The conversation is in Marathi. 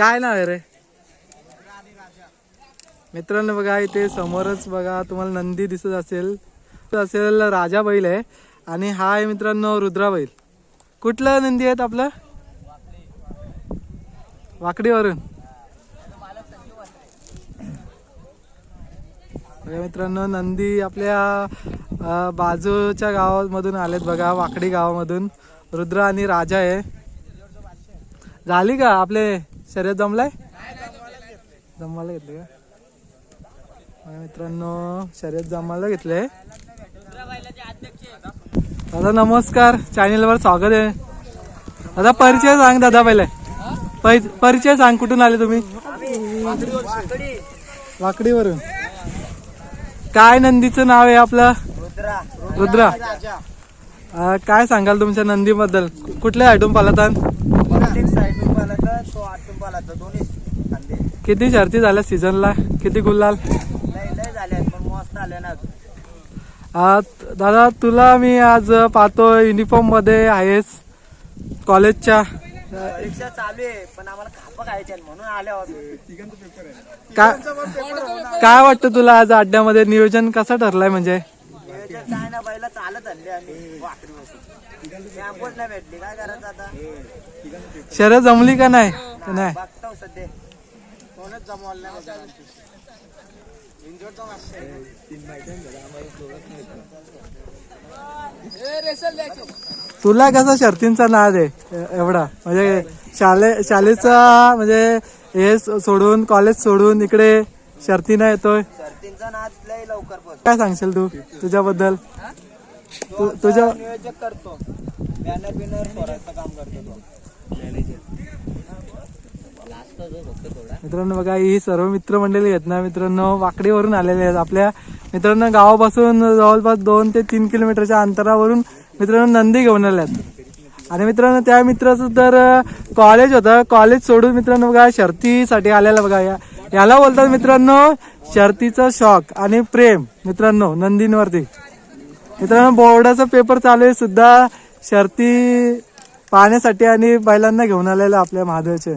काय नाव आहे रे? मित्रांनो बघा इथे समोरच बघा तुम्हाला नंदी दिसत असेल. असेल राजा बैल आहे. आणि हा आहे मित्रांनो रुद्रा बैल. कुठलं नंदी आहेत आपलं? वाकडीवरून. मित्रांनो नंदी आपल्या बाजूच्या गावामधून आलेत बघा वाकडी गावामधून. रुद्र आणि राजा आहे. झाली का आपले? शर्यत जमलाय? जमायला घेतले का? मित्रांनो शर्यत जमायला घेतले दादा नमस्कार. चॅनलवर स्वागत आहे. दादा परिचय सांग दादा पहिले. परिचय सांग कुठून आले तुम्ही? वाकडीवरून काय नंदीचं नाव आहे आपलं? रुद्रा. काय सांगाल तुमच्या नंदीबद्दल? कुठल्या आयटम पालतात? दोन्ही खांदे किती शर्ती झाल्या सीझनला? किती गुलाल लय लय झाले पण मस्त आले ना दादा तुला मी आज पाहतो युनिफॉर्ममध्ये आहेस. कॉलेजच्या. परीक्षा चालू आहे पण आम्हाला खापा खायचे आहेत म्हणून आले आहोत काय वाटतं तुला आज अड्ड्यामध्ये? नियोजन कसं ठरलंय म्हणजे? नियोजन काय ना पहिला चालत आणले आम्ही वाकडी बसून. कॅम्पच नाही भेटली काय करायचं आता? शर्यत जमली का नाही? का नाही बघतो सध्या कोणच. तुला कसा शर्तींचा नाद आहे? एवढा. म्हणजे शाले शाळेचा म्हणजे हे सोडून कॉलेज सोडून इकडे शर्तीना येतोय? काय सांगशील तू? तुझ्याबद्दल? तू- तुझ्या नियोजक करतो. बॅनर बिनर सोडायचं काम करतो तो मित्रांनो बघा ही सर्व मित्रमंडळी आहेत ना मित्रांनो वाकडीवरून आलेले आहेत. आपल्या मित्रांनो गावापासून जवळपास दोन ते तीन किलोमीटरच्या अंतरावरून मित्रांनो नंदी घेऊन आल्यात आणि मित्रांनो त्या मित्राचं तर कॉलेज होतं. कॉलेज सोडून मित्रांनो बघा शर्तीसाठी आलेला बघा. या याला बोलतात मित्रांनो शर्तीचा शॉक आणि प्रेम. मित्रांनो नंदींवरती. मित्रांनो बोर्डाचा पेपर चालू आहे सुद्धा. शर्ती पाहण्यासाठी आणि बैलांना घेऊन आलेलं आपल्या महादेवचे.